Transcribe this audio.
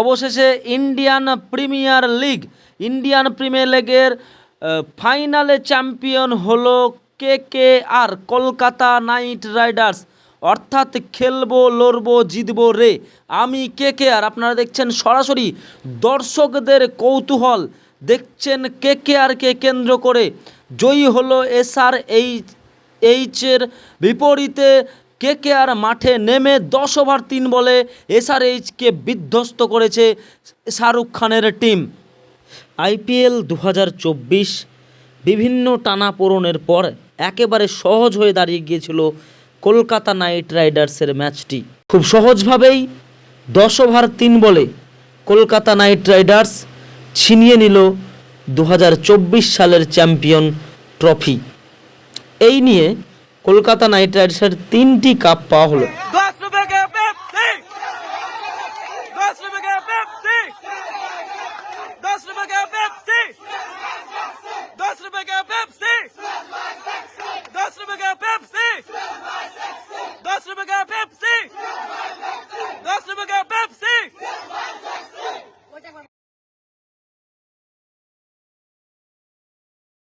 অবশেষে Indian Premier League, Indian Premier লিগের ফাইনালে চ্যাম্পিয়ন হলো কে কে আর কলকাতা নাইট রাইডার্স। অর্থাৎ খেলব, লড়বো, জিতবো রে। আমি কে কে আর আপনারা দেখছেন সরাসরি দর্শকদের কৌতূহল। দেখছেন কে কে আরকে কেন্দ্র করে জয়ী হলো এসআর এইচ এইচের বিপরীতে কে কে আর মাঠে নেমে দশ ওভার তিন বলে এসআরএইচকে বিধ্বস্ত করেছে শাহরুখ খানের টিম। আইপিএল দু হাজার চব্বিশ বিভিন্ন টানাপোড়েনের পর একেবারে সহজ হয়ে দাঁড়িয়ে গিয়েছিল কলকাতা নাইট রাইডার্সের ম্যাচটি। খুব সহজভাবেই দশ ওভার তিন বলে কলকাতা নাইট রাইডার্স ছিনিয়ে নিল দু হাজার চব্বিশ সালের চ্যাম্পিয়ন ট্রফি। এই নিয়ে কলকাতা নাইট রাইডার্সের তিনটি কাপ পাওয়া হলো।